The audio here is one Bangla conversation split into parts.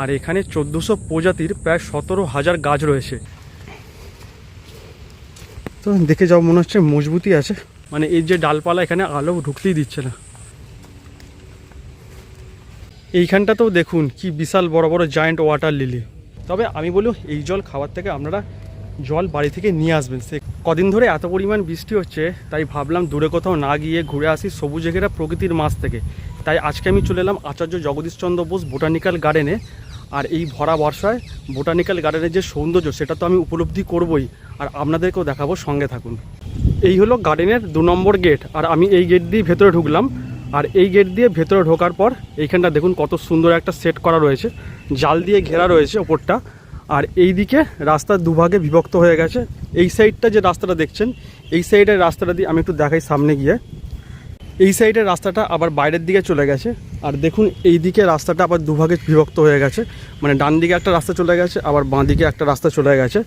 আর এখানে চোদ্দোশো প্রজাতির প্রায় সতেরো হাজার গাছ রয়েছে। তো দেখে যাও, মনে হচ্ছে মজবুতি আছে। মানে এর যে ডালপালা এখানে আলো ঢুকতেই দিচ্ছে না। এইখানটাতেও দেখুন, কি বিশাল বড় বড় জায়েন্ট ওয়াটার লিলি তবে আমি বলব, এই জল খাওয়ার থেকে আপনারা জল বাড়ি থেকে নিয়ে আসবেন। সে কদিন ধরে এত পরিমাণ বৃষ্টি হচ্ছে, তাই ভাবলাম দূরে কোথাও না গিয়ে ঘুরে আসি সবুজ ঘেরা প্রকৃতির মাছ থেকে। তাই আজকে আমি চলে এলাম আচার্য জগদীশচন্দ্র বোস বোটানিক্যাল গার্ডেনে। আর এই ভরা বর্ষায় বোটানিক্যাল গার্ডেনের যে সৌন্দর্য, সেটা তো আমি উপলব্ধি করবই। আর আপনাদেরকেও দেখাবো, সঙ্গে থাকুন। এই হলো গার্ডেনের দু নম্বর গেট, আর আমি এই গেট দিয়ে ভেতরে ঢুকলাম। আর এই গেট দিয়ে ভেতরে ঢোকার পর, এইখানটা দেখুন কত সুন্দর একটা সেট করা রয়েছে। জাল দিয়ে ঘেরা রয়েছে ওপরটা। আর এই দিকে রাস্তা দুভাগে বিভক্ত হয়ে গেছে। এই সাইডটা যে রাস্তাটা দেখছেন, এই সাইডের রাস্তাটা দিয়ে আমি একটু দেখাই সামনে গিয়ে। এই সাইডের রাস্তাটা আবার বাইরের দিকে চলে গেছে। আর দেখুন এই দিকে রাস্তাটা আবার দুভাগে বিভক্ত হয়ে গেছে। মানে ডান দিকে একটা রাস্তা চলে গেছে, আবার বাঁ দিকে একটা রাস্তা চলে গেছে।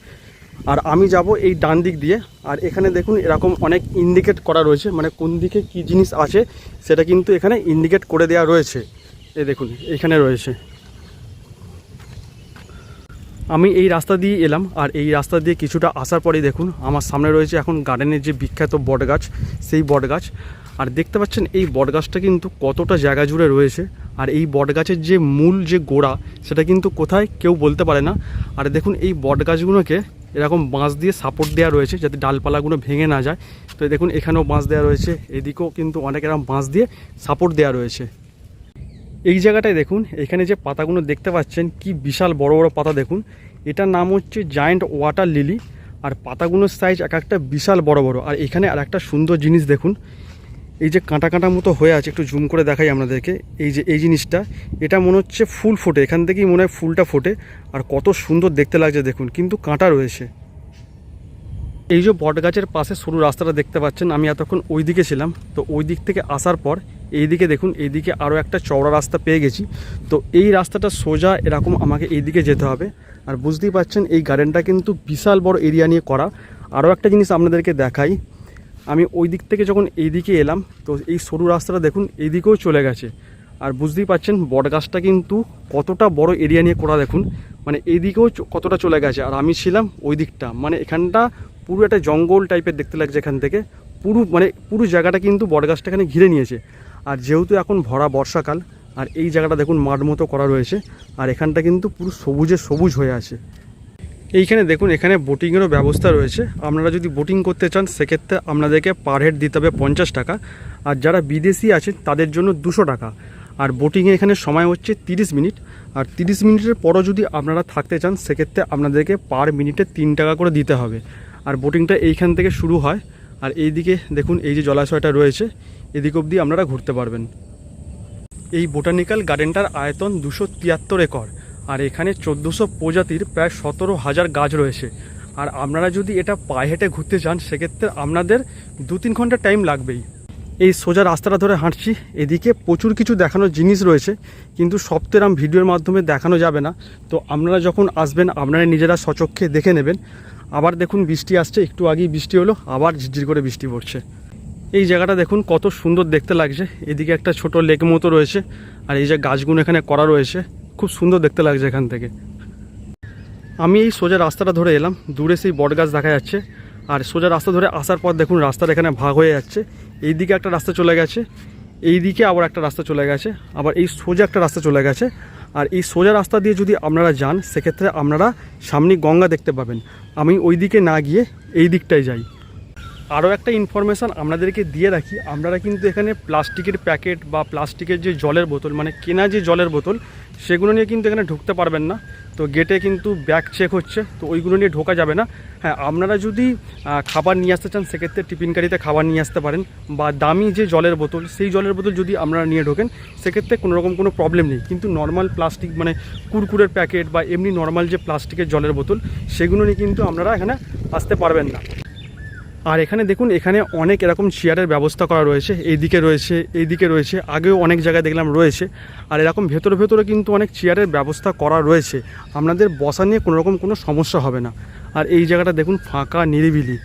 আর আমি যাব এই ডান দিক দিয়ে। আর এখানে দেখুন, এরকম অনেক ইন্ডিকেট করা রয়েছে। মানে কোন দিকে কি জিনিস আছে, সেটা কিন্তু এখানে ইন্ডিকেট করে দেওয়া রয়েছে। এ দেখুন, এখানে রয়েছে। আমি এই রাস্তা দিয়ে এলাম। আর এই রাস্তা দিয়ে কিছুটা আসার পরেই দেখুন, আমার সামনে রয়েছে এখন গার্ডেনের যে বিখ্যাত বটগাছ, সেই বটগাছ। আর দেখতে পাচ্ছেন এই বটগাছটা কিন্তু কতটা জায়গা জুড়ে রয়েছে। আর এই বটগাছের যে মূল যে গোড়া, সেটা কিন্তু কোথায় কেউ বলতে পারে না। আর দেখুন, এই বটগাছগুলোকে এরকম বাঁশ দিয়ে সাপোর্ট দেওয়া রয়েছে যাতে ডালপালাগুলো ভেঙে না যায়। তো দেখুন, এখানেও বাঁশ দেওয়া রয়েছে, এদিকেও কিন্তু অনেক এরকম বাঁশ দিয়ে সাপোর্ট দেওয়া রয়েছে। এই জায়গাটায় দেখুন, এখানে যে পাতাগুলো দেখতে পাচ্ছেন, কি বিশাল বড় বড় পাতা দেখুন। এটার নাম হচ্ছে জায়েন্ট ওয়াটার লিলি আর পাতাগুলোর সাইজ এক একটা বিশাল বড় বড়। আর এখানে আর একটা সুন্দর জিনিস দেখুন এই যে কাঁটা কাঁটা মতো হয়ে আছে, একটু জুম করে দেখাই আপনাদেরকে। এই যে, এই জিনিসটা, এটা মনে হচ্ছে ফুল ফোটে, এখান থেকেই মনে হয় ফুলটা ফোটে। আর কত সুন্দর দেখতে লাগছে, দেখুন, কিন্তু কাঁটা রয়েছে। এই যে বট গাছের পাশে সরু রাস্তাটা দেখতে পাচ্ছেন, আমি এতক্ষণ ওই দিকে ছিলাম। তো ওই দিক থেকে আসার পর এই দিকে দেখুন এই দিকে আরও একটা চওড়া রাস্তা পেয়ে গেছি। তো এই রাস্তাটা সোজা এরকম আমাকে এই দিকে যেতে হবে। আর বুঝতেই পারছেন এই গার্ডেনটা কিন্তু বিশাল বড় এরিয়া নিয়ে করা। আরও একটা জিনিস আপনাদেরকে দেখাই আমি ওই দিক থেকে যখন এই দিকে এলাম, তো এই সরু রাস্তাটা দেখুন, এই দিকেও চলে গেছে। আর বুঝতেই পারছেন বট গাছটা কিন্তু কতটা বড় এরিয়া নিয়ে করা দেখুন মানে এই দিকেও চ- কতটা চলে গেছে। আর আমি ছিলাম ওই দিকটা মানে এখানটা পুরো একটা জঙ্গল টাইপের দেখতে লাগছে এখান থেকে। পুরো মানে পুরো জায়গাটা কিন্তু বট গাছটা এখানে ঘিরে নিয়েছে। আর যেহেতু এখন ভরা বর্ষাকাল, আর এই জায়গাটা দেখুন মাঠ মতো করা রয়েছে, আর এখানটা কিন্তু পুরো সবুজে সবুজ হয়ে আছে। এইখানে দেখুন, এখানে বোটিংয়েরও ব্যবস্থা রয়েছে। আপনারা যদি বোটিং করতে চান, সেক্ষেত্রে আপনাদেরকে পার হেড দিতে হবে পঞ্চাশ টাকা। আর যারা বিদেশি আছে তাদের জন্য দুশো টাকা। আর বোটিংয়ে এখানে সময় হচ্ছে তিরিশ মিনিট। আর তিরিশ মিনিটের পরও যদি আপনারা থাকতে চান, সেক্ষেত্রে আপনাদেরকে পার মিনিটে তিন টাকা করে দিতে হবে। আর বোটিংটা এইখান থেকে শুরু হয়। আর এইদিকে দেখুন, এই যে জলাশয়টা রয়েছে, এদিক অবধি আপনারা ঘুরতে পারবেন। এই বোটানিক্যাল গার্ডেনটার আয়তন দুশো তিয়াত্তর একর। আর এখানে চোদ্দোশো প্রজাতির প্রায় সতেরো হাজার গাছ রয়েছে। আর আপনারা যদি এটা পায়ে হেঁটে ঘুরতে চান সেক্ষেত্রে আপনাদের দু তিন ঘণ্টা টাইম লাগবেই। এই সোজা রাস্তাটা ধরে হাঁটছি, এদিকে প্রচুর কিছু দেখানোর জিনিস রয়েছে, কিন্তু এরম ভিডিওর মাধ্যমে দেখানো যাবে না। তো আপনারা যখন আসবেন, আপনারা নিজেরা সচক্ষে দেখে নেবেন। আবার দেখুন, বৃষ্টি আসছে, একটু আগেই বৃষ্টি হলো, আবার ঝিরঝির করে বৃষ্টি পড়ছে। এই জায়গাটা দেখুন, কত সুন্দর দেখতে লাগছে। এদিকে একটা ছোট লেক মতো রয়েছে, আর এই যে গাছগুলো এখানে করা রয়েছে। খুব সুন্দর দেখতে লাগছে এখান থেকে। আমি এই সোজা রাস্তাটা ধরে এলাম, দূরে সেই বট গাছ দেখা যাচ্ছে। আর সোজা রাস্তা ধরে আসার পর দেখুন রাস্তাটা এখানে ভাগ হয়ে যাচ্ছে। এই দিকে একটা রাস্তা চলে গেছে এই দিকে আবার একটা রাস্তা চলে গেছে, আবার এই সোজা একটা রাস্তা চলে গেছে। আর এই সোজা রাস্তা দিয়ে যদি আপনারা যান, সেক্ষেত্রে আপনারা সামনে গঙ্গা দেখতে পাবেন। আমি ওই দিকে না গিয়ে এই দিকটায় যাই। আরও একটা ইনফরমেশান আপনাদেরকে দিয়ে রাখি, আপনারা কিন্তু এখানে প্লাস্টিকের প্যাকেট বা প্লাস্টিকের যে জলের বোতল মানে কেনা যে জলের বোতল সেগুলো নিয়ে কিন্তু এখানে ঢুকতে পারবেন না। তো গেটে কিন্তু ব্যাগ চেক হচ্ছে, তো ওইগুলো নিয়ে ঢোকা যাবে না। হ্যাঁ আপনারা যদি খাবার নিয়ে আসতে চান, সেক্ষেত্রে টিফিনকারিতে খাবার নিয়ে আসতে পারেন বা দামি যে জলের বোতল, সেই জলের বোতল যদি আপনারা নিয়ে ঢোকেন, সেক্ষেত্রে কোনো রকম কোনো প্রবলেম নেই। কিন্তু নর্মাল প্লাস্টিক মানে কুরকুরের প্যাকেট বা এমনি নর্মাল যে প্লাস্টিকের জলের বোতল, সেগুলো নিয়ে কিন্তু আপনারা এখানে আসতে পারবেন না। আর এখানে দেখুন, এখানে অনেক এরকম চেয়ারের ব্যবস্থা করা রয়েছে। এইদিকে রয়েছে এইদিকে রয়েছে, আগেও অনেক জায়গায় দেখলাম রয়েছে। আর এরকম ভেতরে ভেতরে কিন্তু অনেক চেয়ারের ব্যবস্থা করা রয়েছে। আপনাদের বসা নিয়ে কোনো রকম কোনো সমস্যা হবে না। আর এই জায়গাটা দেখুন ফাঁকা, নিরিবিলি।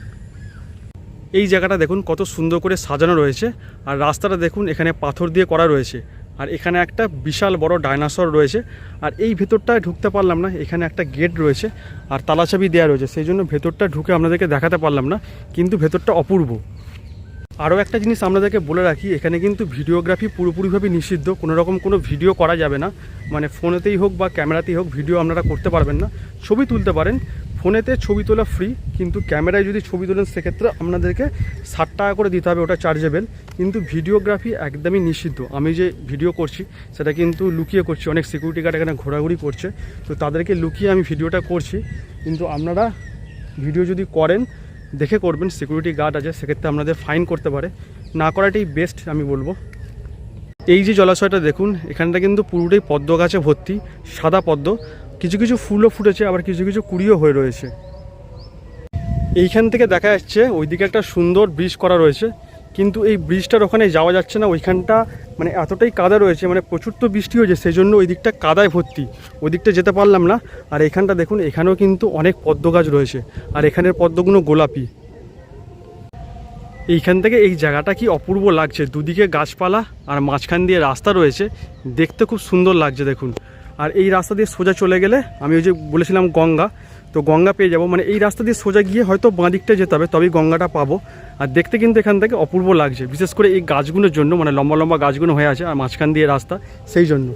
এই জায়গাটা দেখুন কত সুন্দর করে সাজানো রয়েছে। আর রাস্তাটা দেখুন, এখানে পাথর দিয়ে করা রয়েছে। আর এখানে একটা বিশাল বড় ডাইনোসর রয়েছে। আর এই ভেতরটায় ঢুকতে পারলাম না, এখানে একটা গেট রয়েছে আর তালাচাবি দেওয়া রয়েছে, সেই জন্য ভেতরটা ঢুকে আপনাদেরকে দেখাতে পারলাম না, কিন্তু ভেতরটা অপূর্ব। আরও একটা জিনিস আপনাদেরকে বলে রাখি, এখানে কিন্তু ভিডিওগ্রাফি পুরোপুরিভাবে নিষিদ্ধ কোনো রকম কোনো ভিডিও করা যাবে না। মানে ফোনেতেই হোক বা ক্যামেরাতেই হোক, ভিডিও আপনারা করতে পারবেন না, ছবি তুলতে পারেন ফোনেতে ছবি তোলা ফ্রি কিন্তু ক্যামেরায় যদি ছবি তোলেন, সেক্ষেত্রে আপনাদেরকে ষাট টাকা করে দিতে হবে ওটা চার্জেবেল কিন্তু ভিডিওগ্রাফি একদমই নিষিদ্ধ। আমি যে ভিডিও করছি, সেটা কিন্তু লুকিয়ে করছি, অনেক সিকিউরিটি গার্ড এখানে ঘোরাঘুরি করছে, তো তাদেরকে লুকিয়ে আমি ভিডিওটা করছি, কিন্তু আপনারা ভিডিও যদি করেন, দেখে করবেন সিকিউরিটি গার্ড আছে, সেক্ষেত্রে আপনাদের ফাইন করতে পারে। না করাটাই বেস্ট আমি বলব। এই যে জলাশয়টা দেখুন, এখানটা কিন্তু পুরোটাই পদ্ম গাছে ভর্তি, সাদা পদ্ম। কিছু কিছু ফুলও ফুটেছে, আবার কিছু কিছু কুড়িও হয়ে রয়েছে। এইখান থেকে দেখা যাচ্ছে ওইদিকে একটা সুন্দর ব্রিজ করা রয়েছে, কিন্তু এই ব্রিজটার ওখানে যাওয়া যাচ্ছে না, ওইখানটা মানে এতটাই কাদা রয়েছে মানে প্রচুর তো বৃষ্টি হয়েছে সেই জন্য ওই দিকটা কাদায় ভর্তি। ওই দিকটা যেতে পারলাম না, আর এখানটা দেখুন, এখানেও কিন্তু অনেক পদ্ম গাছ রয়েছে, আর এখানের পদ্মগুলো গোলাপি। এইখান থেকে এই জায়গাটা কি অপূর্ব লাগছে, দুদিকে গাছপালা আর মাঝখান দিয়ে রাস্তা রয়েছে, দেখতে খুব সুন্দর লাগছে, দেখুন। আর এই রাস্তা দিয়ে সোজা চলে গেলে, আমি ওই যে বলেছিলাম গঙ্গা, তো গঙ্গা পেয়ে যাব। মানে এই রাস্তা দিয়ে সোজা গিয়ে হয়তো বাঁ দিকটা যেতে হবে, তবেই গঙ্গাটা পাবো। আর দেখতে কিন্তু এখান থেকে অপূর্ব লাগছে, বিশেষ করে এই গাছগুলোর জন্য মানে লম্বা লম্বা গাছগুলো হয়ে আছে, আর মাঝখান দিয়ে রাস্তা, সেই জন্য।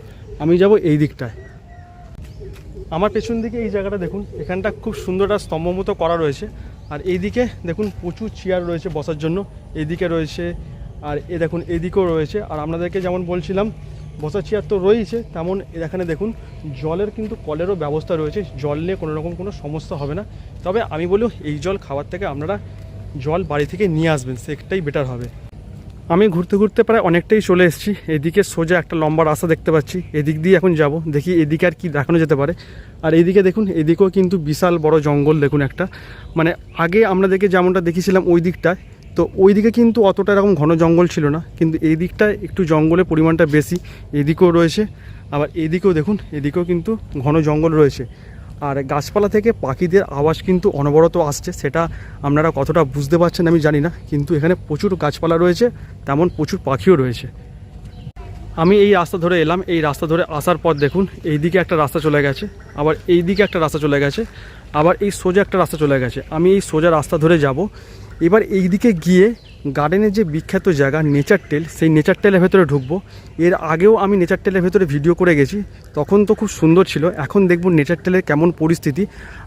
আমি যাব এই দিকটায়। আমার পেছন দিকে এই জায়গাটা দেখুন, এখানটা খুব সুন্দর একটা স্তম্ভ মতো করা রয়েছে। আর এইদিকে দেখুন প্রচুর চেয়ার রয়েছে বসার জন্য, এইদিকে রয়েছে, আর এ দেখুন, এদিকেও রয়েছে। আর আপনাদেরকে যেমন বলছিলাম বসার চেয়ার তো রয়েছে তেমন এখানে দেখুন, জলের কিন্তু কলেরও ব্যবস্থা রয়েছে, জল নিয়ে কোনো রকম কোনো সমস্যা হবে না। তবে আমি বলব, এই জল খাওয়ার থেকে আপনারা জল বাড়ি থেকে নিয়ে আসবেন, সেটাই বেটার হবে। আমি ঘুরতে ঘুরতে প্রায় অনেকটাই চলে এসেছি, এদিকে সোজা একটা লম্বা রাস্তা দেখতে পাচ্ছি, এদিক দিয়ে এখন যাব, দেখি এদিকে আর কি দেখানো যেতে পারে। আর এদিকে দেখুন, এদিকেও কিন্তু বিশাল বড় জঙ্গল দেখুন একটা মানে আগে দেখে যেমনটা দেখেছিলাম ওই দিকটায় তো ওই দিকে কিন্তু অতটা এরকম ঘন জঙ্গল ছিল না, কিন্তু এই দিকটায় একটু জঙ্গলের পরিমাণটা বেশি, এদিকেও রয়েছে। আবার এদিকেও দেখুন, এদিকেও কিন্তু ঘন জঙ্গল রয়েছে। আর গাছপালা থেকে পাখিদের আওয়াজ কিন্তু অনবরত আসছে, সেটা আপনারা কতটা বুঝতে পারছেন আমি জানি না, কিন্তু এখানে প্রচুর গাছপালা রয়েছে, তেমন প্রচুর পাখিও রয়েছে। আমি এই রাস্তা ধরে এলাম, এই রাস্তা ধরে আসার পর দেখুন এই দিকে একটা রাস্তা চলে গেছে, আবার এই দিকে একটা রাস্তা চলে গেছে, আবার এই সোজা একটা রাস্তা চলে গেছে। আমি এই সোজা রাস্তা ধরে যাব এবার এই দিকে গিয়ে গার্ডেনের যে বিখ্যাত জায়গা নেচার টেল সেই নেচার টেলের ভেতরে ঢুকবো। এর আগেও আমি নেচার টেলের ভেতরে ভিডিও করে গেছি। তখন তো খুব সুন্দর ছিল। এখন দেখব নেচার টেলের কেমন পরিস্থিতি।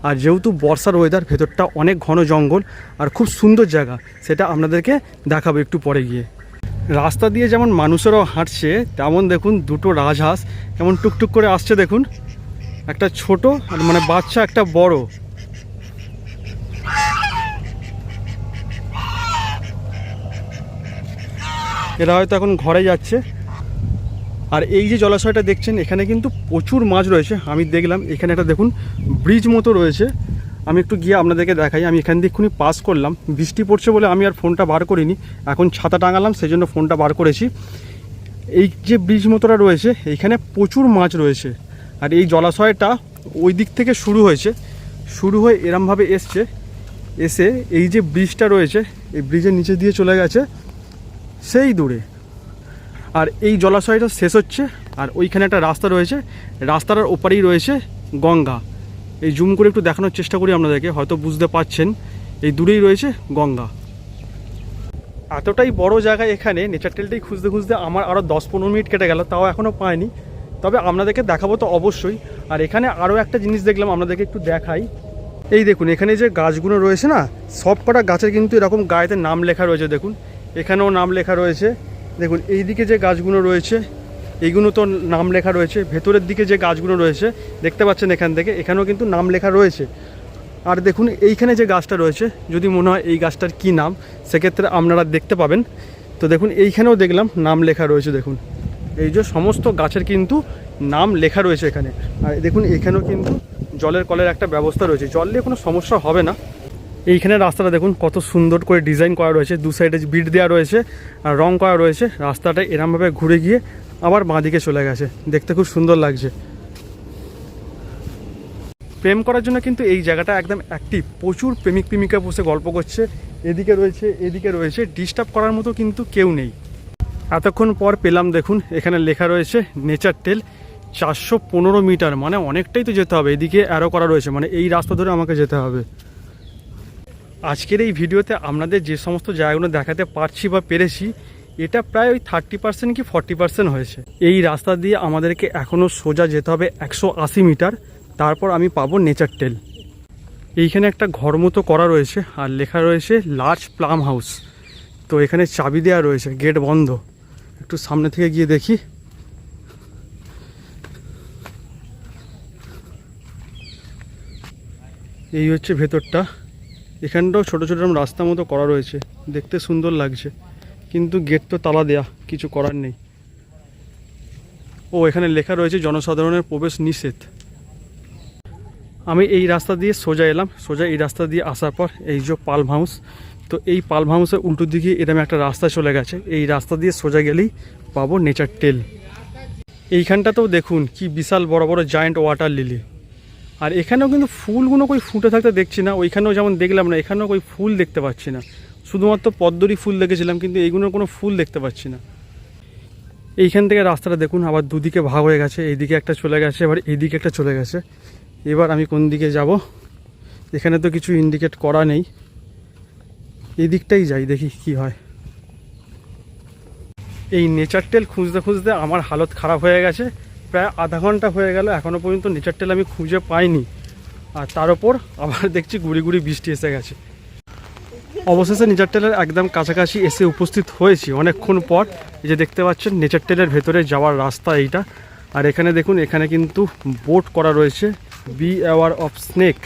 আর যেহেতু বর্ষার ওয়েদার ভেতরটা অনেক ঘন জঙ্গল আর খুব সুন্দর জায়গা, সেটা আপনাদেরকে দেখাবো একটু পরে গিয়ে। রাস্তা দিয়ে যেমন মানুষেরও হাঁটছে, তেমন দেখুন দুটো রাজহাঁস, কেমন টুকটুক করে আসছে দেখুন। একটা ছোট আর মানে বাচ্চা, একটা বড়। এরা হয়তো এখন ঘরে যাচ্ছে। আর এই যে জলাশয়টা দেখছেন, এখানে কিন্তু প্রচুর মাছ রয়েছে। আমি দেখলাম, এখানে একটা দেখুন, ব্রিজ মতো রয়েছে। আমি একটু গিয়ে আপনাদেরকে দেখাই, আমি এখান দিয়ে এক্ষুনি পাস করলাম। বৃষ্টি পড়ছে বলে আমি আর ফোনটা বার করিনি। এখন ছাতা টাঙালাম সেই জন্য ফোনটা বার করেছি। এই যে ব্রিজ মতোটা রয়েছে এইখানে প্রচুর মাছ রয়েছে। আর এই জলাশয়টা ওই দিক থেকে শুরু হয়েছে। শুরু হয়ে এরমভাবে এসছে। এসে এই যে ব্রিজটা রয়েছে, এই ব্রিজের নিচে দিয়ে চলে গেছে। সেই দূরে। আর এই জলাশয়টা শেষ হচ্ছে, আর ওইখানে একটা রাস্তা রয়েছে। রাস্তার ওপারেই রয়েছে গঙ্গা। এই জুম করে একটু দেখানোর চেষ্টা করি আপনাদেরকে, হয়তো বুঝতে পারছেন এই দূরেই রয়েছে গঙ্গা। এতটাই বড় জায়গা এখানে নেচার টেলটাই খুঁজতে খুঁজতে আমার আরও দশ পনেরো মিনিট কেটে গেল, তাও এখনও পাইনি। তবে আপনাদেরকে দেখাবো তো অবশ্যই। আর এখানে আরও একটা জিনিস দেখলাম, আপনাদেরকে একটু দেখাই। এই দেখুন, এখানে যে গাছগুলো রয়েছে না সব কটা গাছের কিন্তু এরকম গায়েতে নাম লেখা রয়েছে, দেখুন। এখানেও নাম লেখা রয়েছে। দেখুন এই দিকে যে গাছগুলো রয়েছে, এইগুলো তো নাম লেখা রয়েছে। ভেতরের দিকে যে গাছগুলো রয়েছে, দেখতে পাচ্ছেন এখান থেকে, এখানেও কিন্তু নাম লেখা রয়েছে। আর দেখুন, এইখানে যে গাছটা রয়েছে, যদি মনে হয় এই গাছটার কি নাম, সেক্ষেত্রে আপনারা দেখতে পাবেন। তো দেখুন, এইখানেও দেখলাম নাম লেখা রয়েছে, দেখুন। এই যে সমস্ত গাছের কিন্তু নাম লেখা রয়েছে এখানে। আর দেখুন, এখানেও কিন্তু জলের কলের একটা ব্যবস্থা রয়েছে। জল নিয়ে কোনো সমস্যা হবে না। এইখানে রাস্তাটা দেখুন, কত সুন্দর করে ডিজাইন করা রয়েছে। দু সাইডে বিট দেওয়া রয়েছে, আর রং করা রয়েছে। রাস্তাটা এরমভাবে ঘুরে গিয়ে আবার বাঁদিকে চলে গেছে। দেখতে খুব সুন্দর লাগছে। প্রেম করার জন্য কিন্তু এই জায়গাটা একদম অ্যাক্টিভ প্রচুর প্রেমিক প্রেমিকা বসে গল্প করছে। এদিকে রয়েছে এদিকে রয়েছে। ডিস্টার্ব করার মতো কিন্তু কেউ নেই। এতক্ষণ পর পেলাম দেখুন, এখানে লেখা রয়েছে নেচার টেল চারশো পনেরো মিটার। মানে অনেকটাই তো যেতে হবে। এদিকে অ্যারো করা রয়েছে মানে এই রাস্তা ধরে আমাকে যেতে হবে। আজকের এই ভিডিওতে আপনাদের যে সমস্ত জায়গাগুলো দেখাতে পারছি বা পেরেছি, এটা প্রায় ওই থার্টি পার্সেন্ট কি ফর্টি পার্সেন্ট হয়েছে। এই রাস্তা দিয়ে আমাদেরকে এখনও সোজা যেতে হবে একশো আশি মিটার, তারপর আমি পাবো নেচার টেল এইখানে একটা ঘর মতো করা রয়েছে, আর লেখা রয়েছে লার্জ প্লাম হাউস তো এখানে চাবি দেওয়া রয়েছে গেট বন্ধ। একটু সামনে থেকে গিয়ে দেখি। এই হচ্ছে ভেতরটা। এখানটাও ছোটো ছোটো রাস্তা মতো করা রয়েছে। দেখতে সুন্দর লাগছে। কিন্তু গেট তো তালা দেয়া, কিছু করার নেই। ও, এখানে লেখা রয়েছে, জনসাধারণের প্রবেশ নিষেধ। আমি এই রাস্তা দিয়ে সোজা এলাম। সোজা এই রাস্তা দিয়ে আসার পর এই যে পালম হাউস, তো এই পালম হাউসের উল্টো দিকে এরকম একটা রাস্তা চলে গেছে। এই রাস্তা দিয়ে সোজা গেলেই পাবো নেচার টেল এইখানটাতেও দেখুন, কি বিশাল বড় বড় জায়েন্ট ওয়াটার লিলি আর এখানেও কিন্তু ফুলগুলো কই ফুটে থাকতে দেখছি না, ওইখানেও যেমন দেখলাম না, এখানেও কই ফুল দেখতে পাচ্ছি না। শুধুমাত্র পদ্মরি ফুল দেখেছিলাম, কিন্তু এইগুলোর কোনো ফুল দেখতে পাচ্ছি না। এইখান থেকে রাস্তাটা দেখুন, আবার দুদিকে ভাগ হয়ে গেছে, এইদিকে একটা চলে গেছে, এবার এইদিকে একটা চলে গেছে। এবার আমি কোন দিকে যাব? এখানে তো কিছু ইন্ডিকেট করা নেই। এই দিকটাই যাই, দেখি কি হয়। এই নেচার টেল খুঁজতে খুঁজতে আমার হালত খারাপ হয়ে গেছে। প্রায় আধা ঘণ্টা হয়ে গেল এখনও পর্যন্ত নেচার টেল আমি খুঁজে পাইনি। আর তার ওপর আবার দেখছি গুড়ি গুড়ি বৃষ্টি এসে গেছে। অবশেষে নেচার টেলের একদম কাছাকাছি এসে উপস্থিত হয়েছি। অনেকক্ষণ পর এই যে দেখতে পাচ্ছেন, নেচার টেলের ভেতরে যাওয়ার রাস্তা এইটা। আর এখানে দেখুন, এখানে কিন্তু বোট করা রয়েছে বি অ্যাওয়ার অফ স্নেক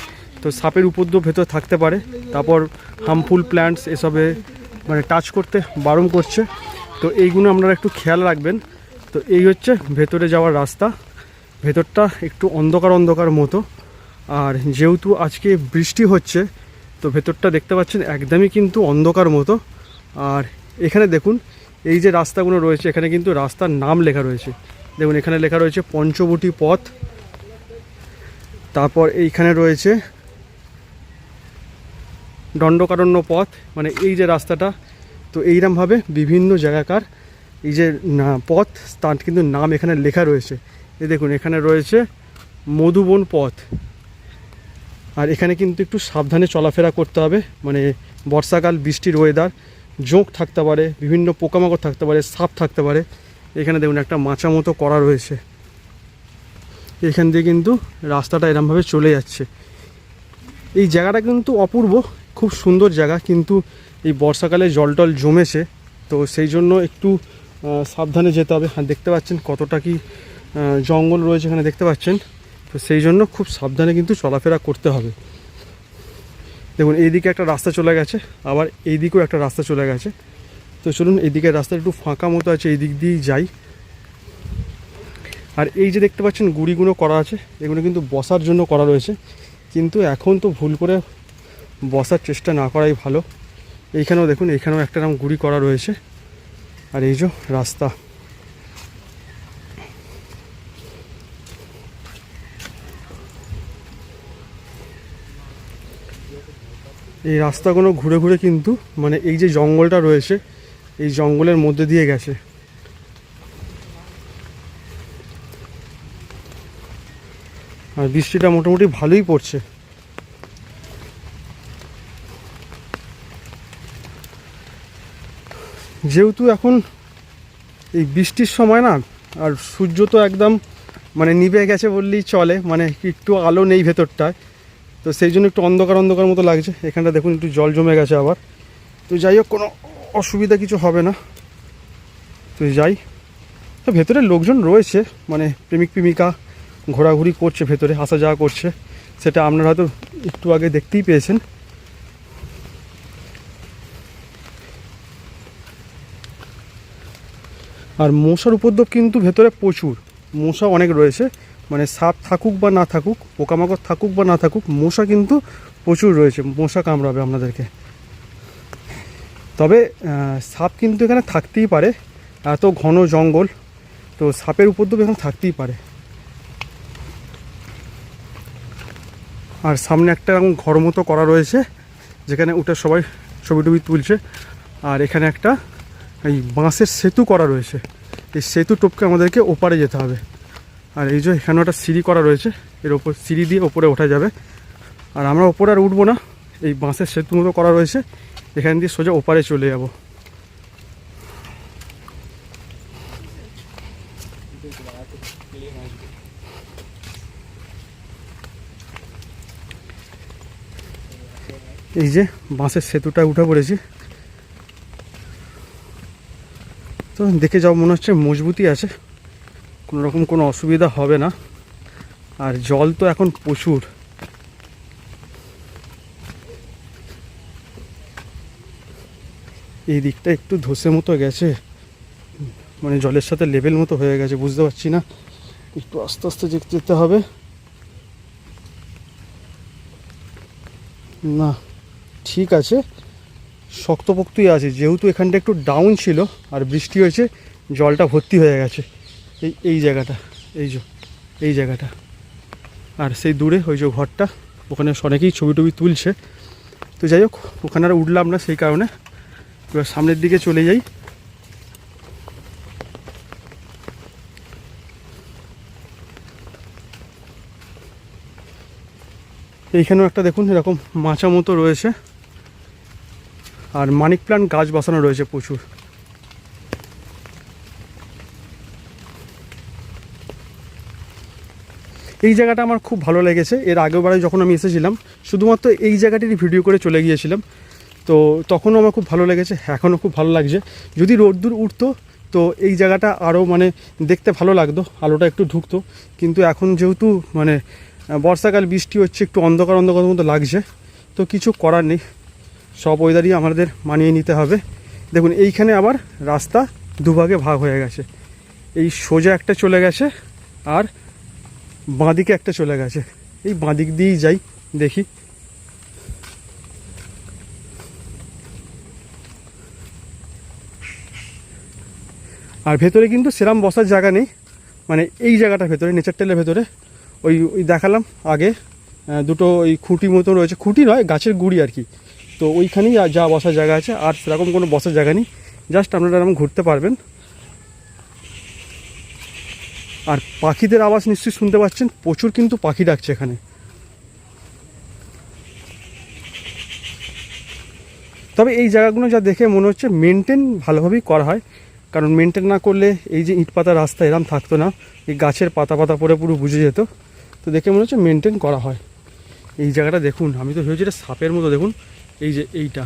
তো সাপের উপদ্রব ভেতর থাকতে পারে। তারপর হার্মফুল প্ল্যান্টস এসবে মানে টাচ করতে বারণ করছে। তো এইগুলো আপনারা একটু খেয়াল রাখবেন। তো এই হচ্ছে ভেতরে যাওয়ার রাস্তা। ভেতরটা একটু অন্ধকার অন্ধকার মতো। আর যেহেতু আজকে বৃষ্টি হচ্ছে, তো ভেতরটা দেখতে পাচ্ছেন একদমই কিন্তু অন্ধকার মতো। আর এখানে দেখুন, এই যে রাস্তাগুলো রয়েছে, এখানে কিন্তু রাস্তার নাম লেখা রয়েছে। দেখুন, এখানে লেখা রয়েছে পঞ্চবটি পথ। তারপর এইখানে রয়েছে দণ্ডকারণ্য পথ মানে এই যে রাস্তাটা, তো এইরমভাবে বিভিন্ন জায়গাকার এই যে পথ, তার কিন্তু নাম এখানে লেখা রয়েছে। এই দেখুন, এখানে রয়েছে মধুবন পথ। আর এখানে কিন্তু একটু সাবধানে চলাফেরা করতে হবে। মানে বর্ষাকাল, বৃষ্টির ওয়েদার জোঁক থাকতে পারে, বিভিন্ন পোকামাকড় থাকতে পারে, সাপ থাকতে পারে। এখানে দেখুন, একটা মাচা মতো করা রয়েছে। এখান দিয়ে কিন্তু রাস্তাটা এরমভাবে চলে যাচ্ছে। এই জায়গাটা কিন্তু অপূর্ব, খুব সুন্দর জায়গা, কিন্তু এই বর্ষাকালে জল টল জমেছে। তো সেই জন্য একটু সাবধানে যেতে হবে। হ্যাঁ দেখতে পাচ্ছেন কতটা কি জঙ্গল রয়েছে এখানে দেখতে পাচ্ছেন। তো সেই জন্য খুব সাবধানে কিন্তু চলাফেরা করতে হবে। দেখুন, এইদিকে একটা রাস্তা চলে গেছে, আবার এইদিকেও একটা রাস্তা চলে গেছে। তো চলুন এইদিকে রাস্তা একটু ফাঁকা মতো আছে এই দিক দিয়েই যাই। আর এই যে দেখতে পাচ্ছেন গুড়িগুলো করা আছে, এগুলো কিন্তু বসার জন্য করা রয়েছে। কিন্তু এখন তো ভুল করে বসার চেষ্টা না করাই ভালো। এইখানেও দেখুন, এইখানেও একটা নাম গুড়ি করা রয়েছে। আর এই যে রাস্তা। এই রাস্তাগুলো ঘুরে ঘুরে কিন্তু মানে এই যে জঙ্গলটা রয়েছে, এই জঙ্গলের মধ্যে দিয়ে গেছে। আর বৃষ্টিটা মোটামুটি ভালোই পড়ছে। যেহেতু এখন এই বৃষ্টির সময় না, আর সূর্য তো একদম মানে নিভে গেছে বললেই চলে মানে একটু আলো নেই ভেতরটায়। তো সেই জন্য একটু অন্ধকার অন্ধকার মতো লাগছে। এখানটা দেখুন, একটু জল জমে গেছে আবার। তো যাই হোক, কোনো অসুবিধা কিছু হবে না। তো যাই। তো ভেতরে লোকজন রয়েছে মানে প্রেমিক, প্রেমিকা ঘোরাঘুরি করছে ভেতরে, আসা যাওয়া করছে। সেটা আপনারা হয়তো একটু আগে দেখতেই পেয়েছেন। আর মশার উপদ্রব কিন্তু ভেতরে প্রচুর। মশা অনেক রয়েছে। মানে সাপ থাকুক বা না থাকুক, পোকামাকড় থাকুক বা না থাকুক, মশা কিন্তু প্রচুর রয়েছে। মশা কামড়াবে আপনাদেরকে। তবে সাপ কিন্তু এখানে থাকতেই পারে। এত ঘন জঙ্গল, তো সাপের উপদ্রব এখানে থাকতেই পারে। আর সামনে একটা এরকম ঘর মতো করা রয়েছে, যেখানে উঠে সবাই ছবি টবি তুলছে। আর এখানে একটা এই বাঁশের সেতু করা রয়েছে। এই সেতু টোপকে আমাদেরকে ওপারে যেতে হবে। আর এই যে এখানে একটা সিঁড়ি করা রয়েছে, এর ওপর সিঁড়ি দিয়ে ওপরে ওঠা যাবে। আর আমরা ওপরে আর উঠবো না, এই বাঁশের সেতু মতো করা রয়েছে। এখান দিয়ে সোজা ওপারে চলে যাব। এই যে বাঁশের সেতুটা উঠে পড়েছি। তো দেখে যাও, মনে হচ্ছে মজবুতি আছে। কোনো রকম কোনো অসুবিধা হবে না। আর জল তো এখন প্রচুর। এই দিকটা একটু ধসে মতো গেছে। মানে জলের সাথে লেভেল মতো হয়ে গেছে, বুঝতে পারছি না। একটু আস্তে আস্তে যেতে হবে। না, ঠিক আছে। শক্তপোক্তই আছে। যেহেতু এখানটা একটু ডাউন ছিল আর বৃষ্টি হয়েছে, জলটা ভর্তি হয়ে গেছে। এই এই জায়গাটা, এই যে, এই জায়গাটা। আর সেই দূরে ওই যে ঘরটা, ওখানে অনেকেই ছবি টবি তুলছে। তো যাই হোক, ওখানে আর উঠলাম না সেই কারণে। এবার সামনের দিকে চলে যাই। এইখানেও একটা দেখুন, এরকম মাচা মতো রয়েছে। আর মানিক প্লান্ট গাছ বসানো রয়েছে প্রচুর। এই জায়গাটা আমার খুব ভালো লেগেছে। এর আগেরবারে যখন আমি এসেছিলাম, শুধুমাত্র এই জায়গাটির ভিডিও করে চলে গিয়েছিলাম। তো তখনও আমার খুব ভালো লেগেছে, এখনও খুব ভালো লাগছে। যদি রোদ্দুর উঠতো, তো এই জায়গাটা আরও মানে দেখতে ভালো লাগতো, আলোটা একটু ঢুকতো কিন্তু এখন যেহেতু মানে বর্ষাকাল, বৃষ্টি হচ্ছে, একটু অন্ধকার অন্ধকার মতো লাগছে। তো কিছু করার নেই। সব ওয়েদারই আমাদের মানিয়ে নিতে হবে। দেখুন, এইখানে আবার রাস্তা দুভাগে ভাগ হয়ে গেছে। এই সোজা একটা চলে গেছে আর বাঁদিকে একটা চলে গেছে। এই বাঁদিক দিয়েই যাই, দেখি। আর ভেতরে কিন্তু সেরাম বসার জায়গা নেই। মানে এই জায়গাটা ভেতরে নেচার টেলের ভেতরে, ওই ওই দেখালাম আগে। দুটো ওই খুঁটি মতো রয়েছে। খুঁটি নয়, গাছের গুড়ি আর কি। তো ওইখানেই যা বসার জায়গা আছে, আর সেরকম কোনো বসার জায়গা নেই। জাস্ট আপনারা এরকম ঘুরতে পারবেন। আর পাখিদের আওয়াজ নিশ্চয়ই শুনতে পাচ্ছেন, প্রচুর কিন্তু পাখি ডাকছে এখানে। তবে এই জায়গাগুলো যা দেখে মনে হচ্ছে মেনটেন ভালোভাবেই করা হয়। কারণ মেনটেন না করলে এই যে ইট পাতা রাস্তা এরম থাকতো না, এই গাছের পাতা পাতা পরে পুরো বুঝে যেত। তো দেখে মনে হচ্ছে মেনটেন করা হয়। এই জায়গাটা দেখুন, আমি তো ভেবেছি এটা সাপের মতো, দেখুন। এই যে এইটা।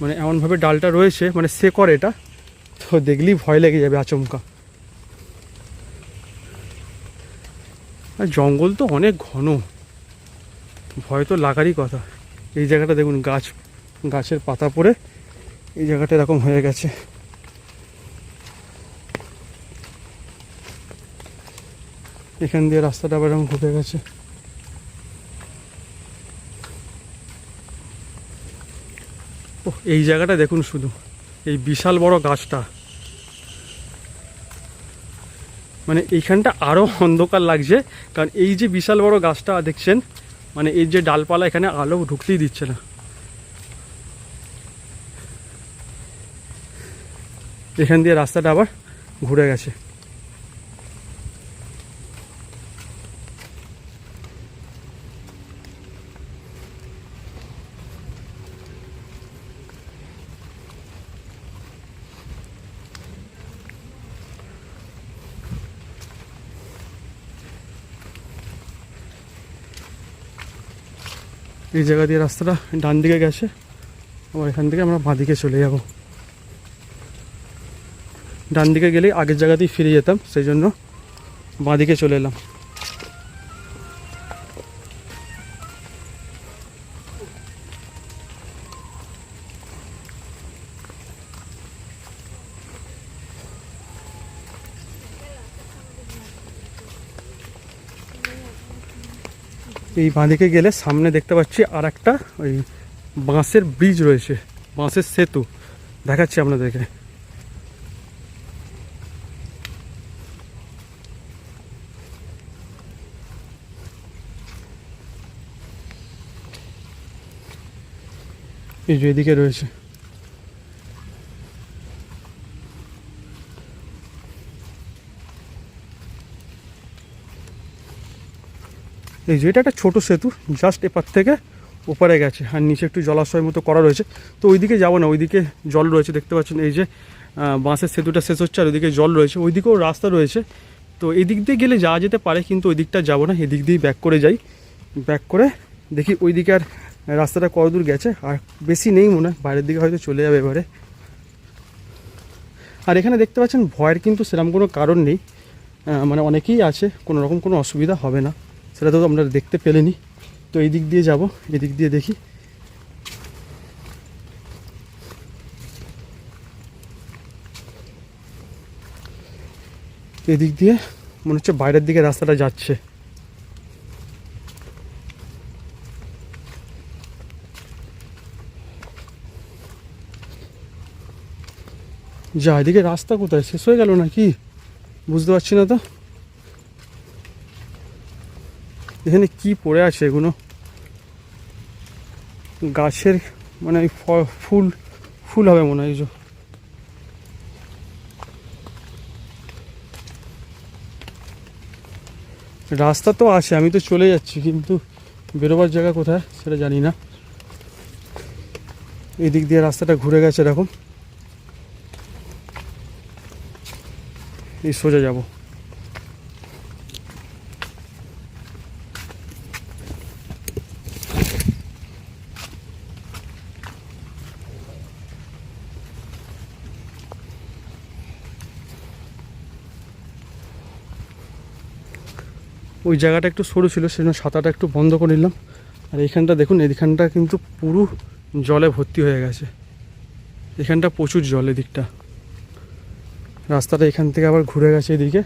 মানে এমনভাবে ডালটা রয়েছে মানে শেকড় এটা, তো দেখলেই ভয় লেগে যাবে আচমকা। আর জঙ্গল তো অনেক ঘন। ভয় তো লাগারই কথা। এই জায়গাটা দেখুন, গাছ, গাছের পাতা পড়ে, এই জায়গাটা এরকম হয়ে গেছে। এখান দিয়ে রাস্তাটা আবার এরকম ঘুরে গেছে। এই জায়গাটা দেখুন শুধু, এই বিশাল বড় গাছটা। মানে এইখানটা আরও অন্ধকার লাগছে, কারণ এই যে বিশাল বড় গাছটা দেখছেন মানে এই যে ডালপালা এখানে আলো ঢুকতেই দিচ্ছে না। এখান দিয়ে রাস্তাটা আবার ঘুরে গেছে। এই জায়গা দিয়ে রাস্তাটা ডান দিকে গেছে। আবার এখান থেকে আমরা বাঁদিকে চলে যাব। ডান দিকে গেলেই আগের জায়গাতেই ফিরে যেতাম, সেই জন্য বাঁদিকে চলে এলাম। এই বাঁদিকে গেলে সামনে দেখতে পাচ্ছি আর একটা ওই বাঁশের ব্রিজ রয়েছে, বাঁশের সেতু। দেখাচ্ছি আপনাদেরকে। এই যে এদিকে রয়েছে। এই যে, এটা একটা ছোটো সেতু জাস্ট এপার থেকে ওপারে গেছে, আর নিচে একটু জলাশয় মতো করা রয়েছে। তো ওইদিকে যাব না, ওইদিকে জল রয়েছে, দেখতে পাচ্ছেন এই যে বাঁশের সেতুটা শেষ হচ্ছে, আর ওইদিকে জল রয়েছে, ওইদিকেও রাস্তা রয়েছে। তো এদিক দিয়ে গেলে যাওয়া যেতে পারে, কিন্তু ওই দিকটা যাব না, এদিক দিয়েই ব্যাক করে যাই। ব্যাক করে দেখি ওই দিকে আর রাস্তাটা কত দূর গেছে, আর বেশি নেই মনে হয়, বাইরের দিকে হয়তো চলে যাবে এবারে। আর এখানে দেখতে পাচ্ছেন, ভয়ের কিন্তু সেরকম কোনো কারণ নেই। মানে অনেকেই আছে, কোনো রকম কোনো অসুবিধা হবে না। সেটা তো আমরা দেখতে পেলেনি। তো এই দিক দিয়ে যাব এদিক দিয়ে দেখি। এদিক দিয়ে মনে হচ্ছে বাইরের দিকে রাস্তাটা যাচ্ছে। যা, এদিকে রাস্তা কোথায়? শেষ হয়ে গেল নাকি? বুঝতে পারছি না তো। এখানে কি পড়ে আছে এগুলো? গাছের মানে ফুল ফুল হবে মনে হয়। রাস্তা তো আছে, আমি তো চলে যাচ্ছি, কিন্তু বেরোবার জায়গা কোথায় সেটা জানি না। এদিক দিয়ে রাস্তাটা ঘুরে গেছে এরকম। এই সোজা যাব। ওই জায়গাটা একটু সরু ছিল, সেজন্য সাঁতারটা একটু বন্ধ করে নিলাম। আর এইখানটা দেখুন, এইখানটা কিন্তু পুরো জলে ভর্তি হয়ে গেছে। এখানটা প্রচুর জল এদিকটা। রাস্তাটা এখান থেকে আবার ঘুরে গেছে এদিকে।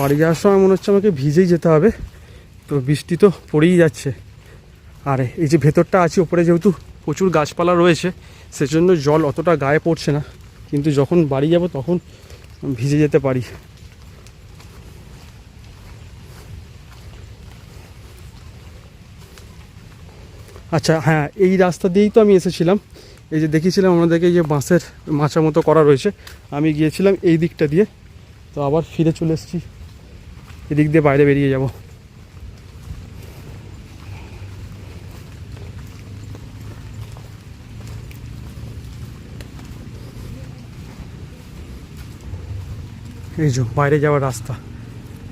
বাড়ি যাওয়ার সময় মনে হচ্ছে আমাকে ভিজেই যেতে হবে। তো বৃষ্টি তো পড়েই যাচ্ছে। আর এই যে ভেতরটা আছে, ওপরে যেহেতু প্রচুর গাছপালা রয়েছে, সেজন্য জল অতটা গায়ে পড়ছে না। কিন্তু যখন বাড়ি যাব তখন ভিজে যেতে পারি। আচ্ছা হ্যাঁ এই রাস্তা দিয়েই তো আমি এসেছিলাম। এই যে দেখিয়েছিলাম আমাদেরকে যে বাঁশের মাচা মতো করা রয়েছে। আমি গিয়েছিলাম এই দিকটা দিয়ে। তো আবার ফিরে চলে এসেছি। এদিক দিয়ে বাইরে বেরিয়ে যাব। এই যে বাইরে যাওয়ার রাস্তা।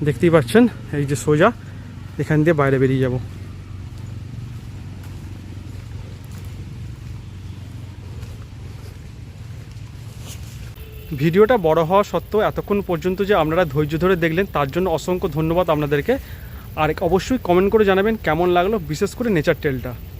দেখতেই পাচ্ছেন, এই যে সোজা, এখান দিয়ে বাইরে বেরিয়ে যাব। ভিডিওটা বড় হওয়া সত্ত্বেও এতক্ষণ পর্যন্ত যে আপনারা ধৈর্য ধরে দেখলেন, তার জন্য অসংখ্য ধন্যবাদ আপনাদেরকে। আর অবশ্যই কমেন্ট করে জানাবেন কেমন লাগল, বিশেষ করে নেচার টেলটা